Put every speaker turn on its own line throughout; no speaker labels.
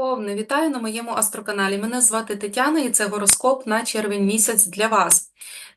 Овни, вітаю на моєму астроканалі. Мене звати Тетяна і це гороскоп на червень місяць для вас.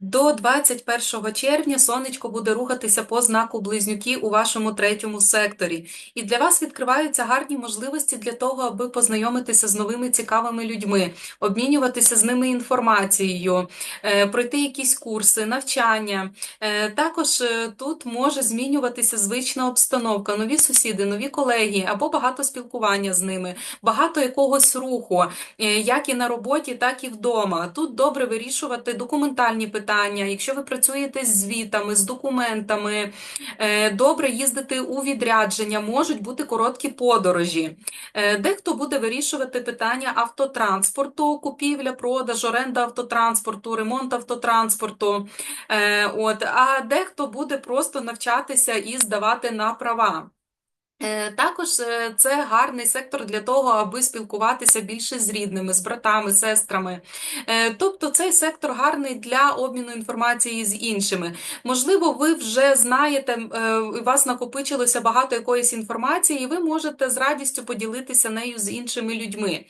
До 21 червня сонечко буде рухатися по знаку Близнюки у вашому третьому секторі. І для вас відкриваються гарні можливості для того, аби познайомитися з новими цікавими людьми, обмінюватися з ними інформацією, е, пройти якісь курси, навчання. Е, Також е, тут може змінюватися звична обстановка, нові сусіди, нові колеги або багато спілкування з ними, багато якогось руху, як і на роботі, так і вдома. Тут добре вирішувати документальні питання. Якщо ви працюєте з звітами, з документами, е, добре їздити у відрядження, можуть бути короткі подорожі. Е, Дехто буде вирішувати питання автотранспорту, купівля, продаж, оренда автотранспорту, ремонт автотранспорту. Е, От, а дехто буде просто навчатися і здавати на права. Е, Також е, це гарний сектор для того, аби спілкуватися більше з рідними, з братами, сестрами. Е, Тобто цей сектор гарний для обміну інформацією з іншими. Можливо, ви вже знаєте, у вас накопичилося багато якоїсь інформації, і ви можете з радістю поділитися нею з іншими людьми.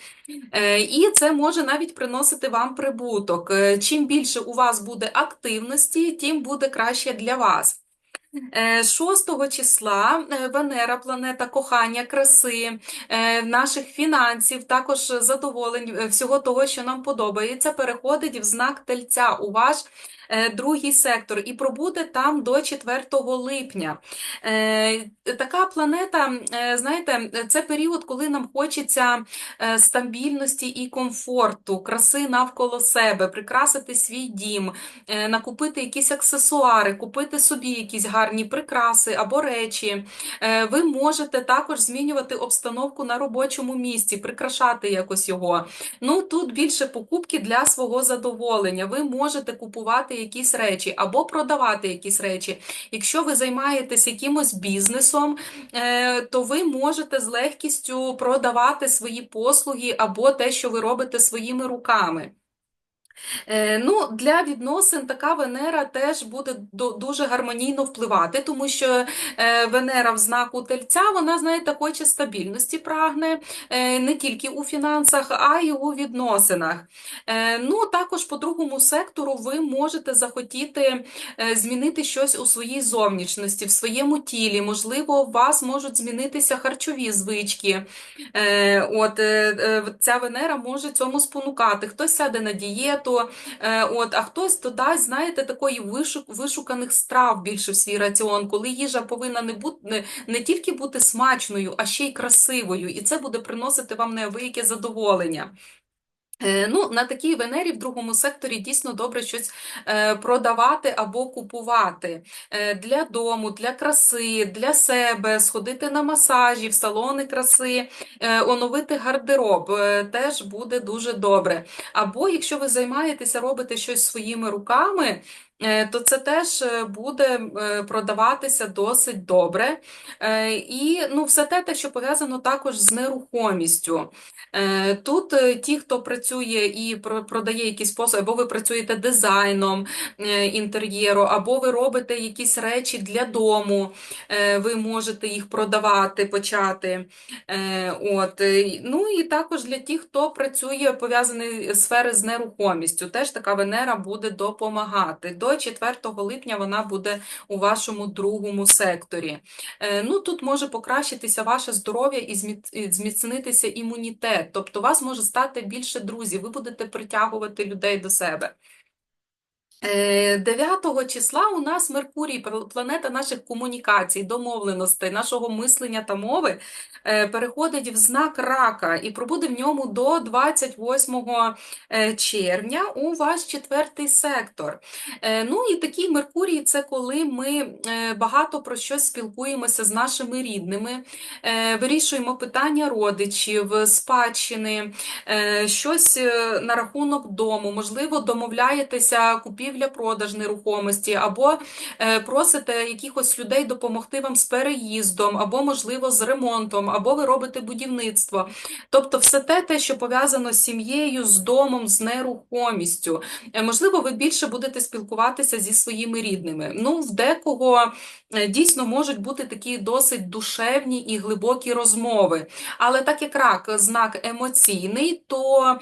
І це може навіть приносити вам прибуток. Чим більше у вас буде активності, тим буде краще для вас. Е, 6 числа е, Венера, планета кохання, краси, е, наших фінансів, також задоволень е, всього того, що нам подобається, переходить в знак Тельця. У ваш е, другий сектор і пробуде там до 4 липня. Е, Така планета, е, знаєте, це період, коли нам хочеться е, стабільності і комфорту, краси навколо себе, прикрасити свій дім, е, накупити якісь аксесуари, купити собі якісь гарні прикраси або речі. Е, Ви можете також змінювати обстановку на робочому місці, прикрашати якось його. Ну, тут більше покупки для свого задоволення. Ви можете купувати якісь речі або продавати якісь речі. Якщо ви займаєтесь якимось бізнесом, е, то ви можете з легкістю продавати свої послуги або те, що ви робите своїми руками. Е, Ну, для відносин така Венера теж буде дуже гармонійно впливати, тому що е, Венера в знаку Тельця, вона, знаєте, хоче стабільності прагне е, не тільки у фінансах, а й у відносинах. Ну, також по другому сектору ви можете захотіти змінити щось у своїй зовнішності, в своєму тілі. Можливо, у вас можуть змінитися харчові звички. От ця Венера може цьому спонукати. Хтось сяде на дієту, е, от, а хтось додасть, знаєте, такої вишук, вишуканих страв більше в свій раціон, коли їжа повинна не бути не, не тільки бути смачною, а ще й красивою, і це буде приносити вам неабияке задоволення. Е, Ну, на такій Венері в другому секторі дійсно добре щось е, продавати або купувати Е, для дому, для краси, для себе, сходити на масажі, в салони краси, оновити гардероб теж буде дуже добре. Або якщо ви займаєтеся, робите щось своїми руками, то це теж е, буде е, продаватися досить добре. Е, І ну, все те, те, що пов'язано також з нерухомістю. Е, Тут е, ті, хто працює і продає якісь послуги, або ви працюєте дизайном е, інтер'єру, або ви робите якісь речі для дому, е, ви можете їх продавати, почати. Е, От. е, Ну і також для тих, хто працює пов'язаний сфери з нерухомістю, теж така Венера буде допомагати. До 4 липня вона буде у вашому другому секторі. Е, Ну, тут може покращитися ваше здоров'я і і зміцнитися імунітет. Тобто у вас може стати більше друзів, ви будете притягувати людей до себе. Е, 9 числа у нас Меркурій, планета наших комунікацій, домовленостей, нашого мислення та мови, е, переходить в знак рака і пробуде в ньому до 28 е, червня у ваш четвертий сектор. Е, Ну і такий Меркурій це коли ми е, багато про щось спілкуємося з нашими рідними, е, вирішуємо питання родичів, спадщини, е, щось е, на рахунок дому, можливо, домовляєтеся купівлі купівля-продаж нерухомості, або е, просите якихось людей допомогти вам з переїздом, або, можливо, з ремонтом, або ви робите будівництво. Тобто, все те, те, що пов'язано з сім'єю, з домом, з нерухомістю. Е, Можливо, ви більше будете спілкуватися зі своїми рідними. Ну, в декого е, дійсно можуть бути такі досить душевні і глибокі розмови. Але так як рак знак емоційний, то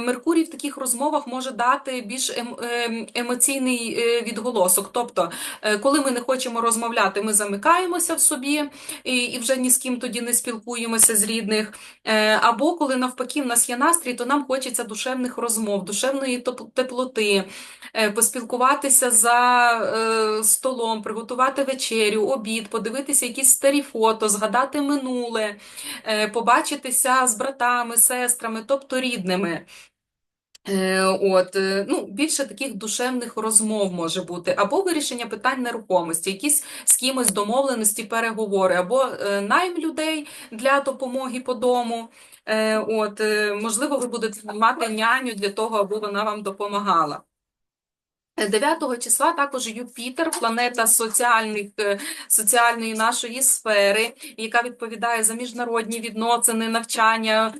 Меркурій в таких розмовах може дати більш ем- ем- емоційний е, відголосок. Тобто, е, коли ми не хочемо розмовляти, ми замикаємося в собі і, вже ні з ким тоді не спілкуємося з рідних. Е, Або коли навпаки в нас є настрій, то нам хочеться душевних розмов, душевної теплоти, поспілкуватися за столом, приготувати вечерю, обід, подивитися якісь старі фото, згадати минуле, побачитися з братами, сестрами, тобто рідними. Е, От, е, ну, більше таких душевних розмов може бути, або вирішення питань нерухомості, якісь з кимось домовленості, переговори, або е, найм людей для допомоги по дому. От, можливо, ви будете мати няню для того, аби вона вам допомагала. 9 числа також Юпітер, планета соціальних, соціальної нашої сфери, яка відповідає за міжнародні відносини, навчання,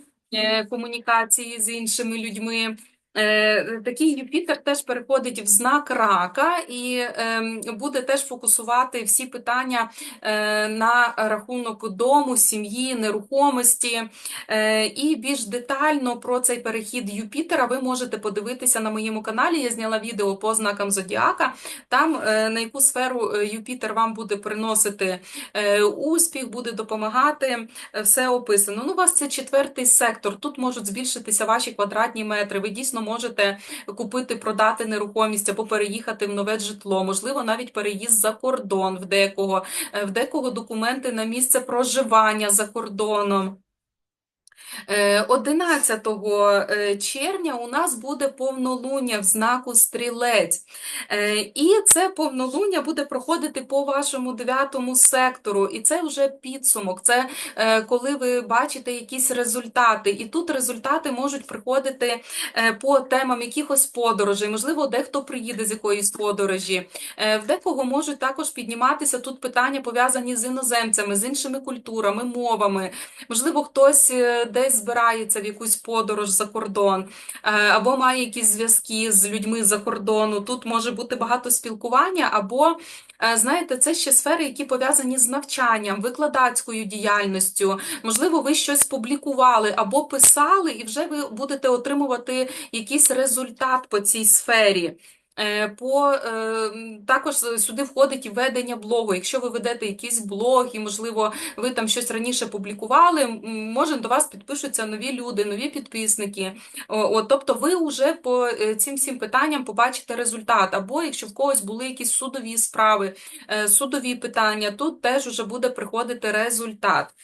комунікації з іншими людьми. Е, Такий Юпітер теж переходить в знак рака і ем, буде теж фокусувати всі питання е, на рахунок дому, сім'ї, нерухомості. Е, І більш детально про цей перехід Юпітера ви можете подивитися на моєму каналі. Я зняла відео по знакам Зодіака. Там на яку сферу Юпітер вам буде приносити успіх, буде допомагати. Все описано. Ну, у вас це четвертий сектор. Тут можуть збільшитися ваші квадратні метри. Ви дійсно можете купити, продати нерухомість або переїхати в нове житло. Можливо, навіть переїзд за кордон в декого, Е, в декого документи на місце проживання за кордоном. Е, 11 е, червня у нас буде повнолуння в знаку Стрілець. Е, І це повнолуння буде проходити по вашому дев'ятому сектору. І це вже підсумок. Це е, коли ви бачите якісь результати. І тут результати можуть приходити е, по темам якихось подорожей. Можливо, дехто приїде з якоїсь подорожі. Е, В декого можуть також підніматися тут питання пов'язані з іноземцями, з іншими культурами, мовами. Можливо, хтось е, десь збирається в якусь подорож за кордон, е, або має якісь зв'язки з людьми за кордону. Тут може бути багато спілкування, або, е, знаєте, це ще сфери, які пов'язані з навчанням, викладацькою діяльністю. Можливо, ви щось публікували або писали, і вже ви будете отримувати якийсь результат по цій сфері. Е, По, е, також сюди входить і ведення блогу. Якщо ви ведете якийсь блог, і, можливо, ви там щось раніше публікували, може до вас підпишуться нові люди, нові підписники. От, тобто ви вже по е, цим всім питанням побачите результат. Або якщо в когось були якісь судові справи, судові питання, тут теж вже буде приходити результат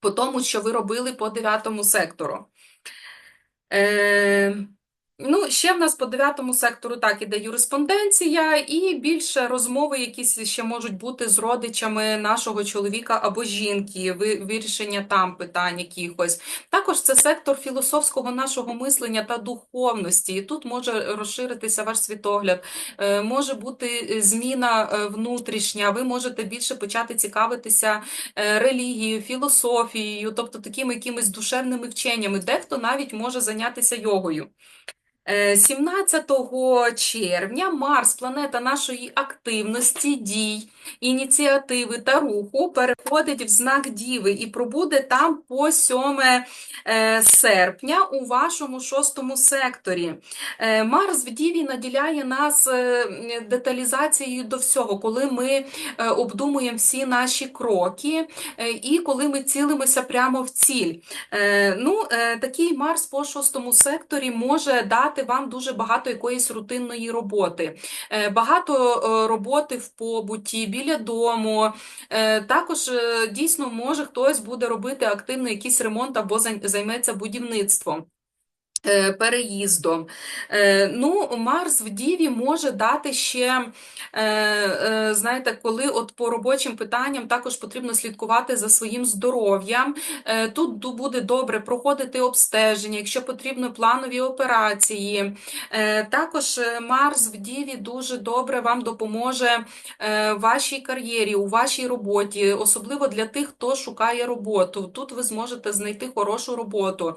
по тому, що ви робили по дев'ятому сектору. Е, Ну, ще в нас по дев'ятому сектору так іде юриспонденція і більше розмови, якісь ще можуть бути з родичами нашого чоловіка або жінки, вирішення там питань якихось. Також це сектор філософського нашого мислення та духовності. І тут може розширитися ваш світогляд, е, може бути е, зміна е, внутрішня, ви можете більше почати цікавитися релігією, філософією, тобто такими якимись душевними вченнями. Дехто навіть може зайнятися йогою. Е, 17 червня Марс, планета нашої активності, дій, ініціативи та руху, переходить в знак Діви і пробуде там по 7 е, серпня у вашому шостому секторі. Е, Марс в Діві наділяє нас е, деталізацією до всього, коли ми обдумуємо всі наші кроки і коли ми цілимося прямо в ціль. Ну, такий Марс по шостому секторі може дати вам дуже багато якоїсь рутинної роботи. Багато роботи в побуті, біля дому. Е, Також е, дійсно може хтось буде робити активно якийсь ремонт або зай- займеться будівництвом. Е, переїздом. Е, Ну, Марс в Діві може дати ще, е, знаєте, коли от по робочим питанням також потрібно слідкувати за своїм здоров'ям. Тут буде добре проходити обстеження, якщо потрібно планові операції. Також Марс в Діві дуже добре вам допоможе в вашій кар'єрі, у вашій роботі, особливо для тих, хто шукає роботу. Тут ви зможете знайти хорошу роботу.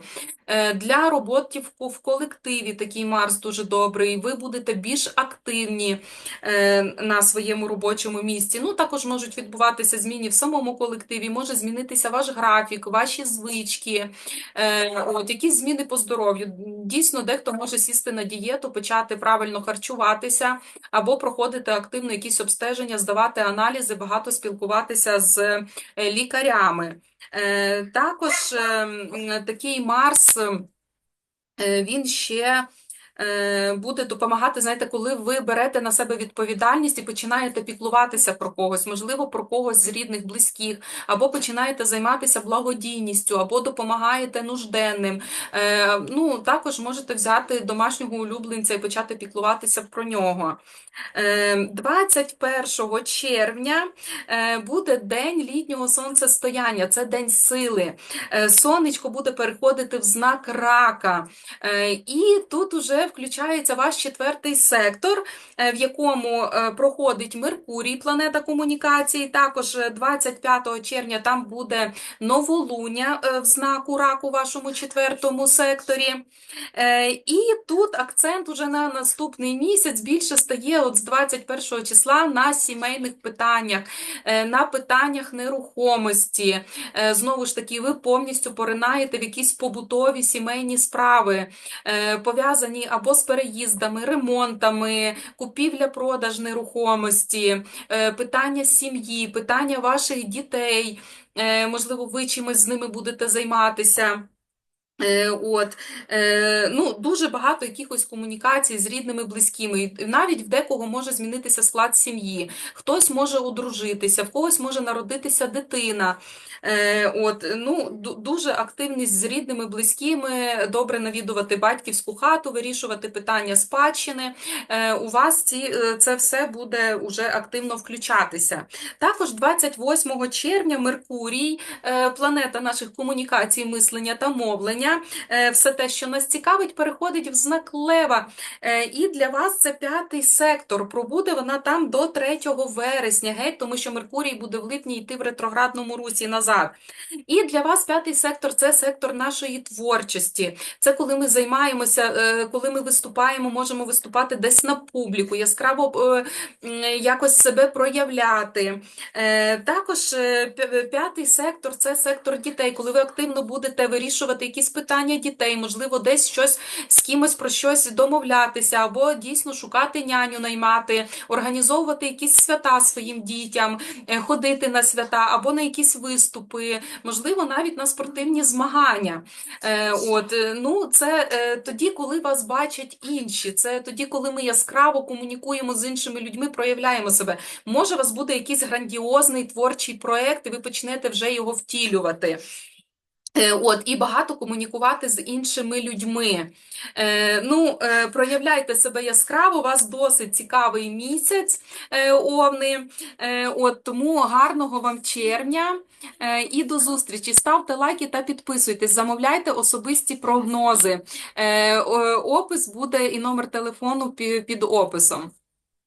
Для роботи в в колективі такий Марс дуже добрий. Ви будете більш активні е, на своєму робочому місці. Ну, також можуть відбуватися зміни в самому колективі, може змінитися ваш графік, ваші звички, е, от, якісь зміни по здоров'ю. Дійсно, дехто може сісти на дієту, почати правильно харчуватися, або проходити активно якісь обстеження, здавати аналізи, багато спілкуватися з е, лікарями. Е, Також е, такий Марс, е, він ще е, буде допомагати, знаєте, коли ви берете на себе відповідальність і починаєте піклуватися про когось, можливо, про когось з рідних, близьких, або починаєте займатися благодійністю, або допомагаєте нужденним. Е, Ну, також можете взяти домашнього улюбленця і почати піклуватися про нього. Е, 21 червня е, буде день літнього сонцестояння, це день сили. Е, Сонечко буде переходити в знак рака. Е, І тут уже включається ваш четвертий сектор, е, в якому е, проходить Меркурій, планета комунікації. Також е, 25 червня там буде новолуння е, в знаку раку у вашому четвертому секторі. Е, І тут акцент уже на наступний місяць більше стає от з 21 числа на сімейних питаннях, е, на питаннях нерухомості. Е, Знову ж таки, ви повністю поринаєте в якісь побутові сімейні справи, е, пов'язані або з переїздами, ремонтами, купівля-продаж нерухомості, е, питання сім'ї, питання ваших дітей. Е, Можливо, ви чимось з ними будете займатися. Е, От, е, ну, дуже багато якихось комунікацій з рідними, близькими. Навіть в декого може змінитися склад сім'ї, хтось може одружитися, в когось може народитися дитина. Е, От, ну, дуже активність з рідними, близькими, добре навідувати батьківську хату, вирішувати питання спадщини. У вас ці, це все буде уже активно включатися. Також 28 червня Меркурій планета наших комунікацій, мислення та мовлення, е, все те, що нас цікавить, переходить в знак Лева. Е, І для вас це п'ятий сектор. Пробуде вона там до 3 вересня, геть, тому що Меркурій буде в липні йти в ретроградному русі назад. І для вас п'ятий сектор це сектор нашої творчості. Це коли ми займаємося, е, коли ми виступаємо, можемо виступати десь на публіку, яскраво якось себе проявляти. Також п'ятий сектор це сектор дітей, коли ви активно будете вирішувати якісь питання дітей, можливо, десь щось з кимось про щось домовлятися, або дійсно шукати няню, наймати, організовувати якісь свята своїм дітям, е, ходити на свята або на якісь виступи, можливо, навіть на спортивні змагання. Е, От, е, ну, це тоді, коли вас бачать інші, це тоді, коли ми яскраво комунікуємо з іншими людьми, проявляємо себе. Може, у вас буде якийсь грандіозний творчий проект, і ви почнете вже його втілювати. Е, От, і багато комунікувати з іншими людьми. Е, ну, е, проявляйте себе яскраво, у вас досить цікавий місяць, е, Овни. Е, от, тому гарного вам червня е, і до зустрічі. Ставте лайки та підписуйтесь, замовляйте особисті прогнози. Е, опис буде і номер телефону під описом.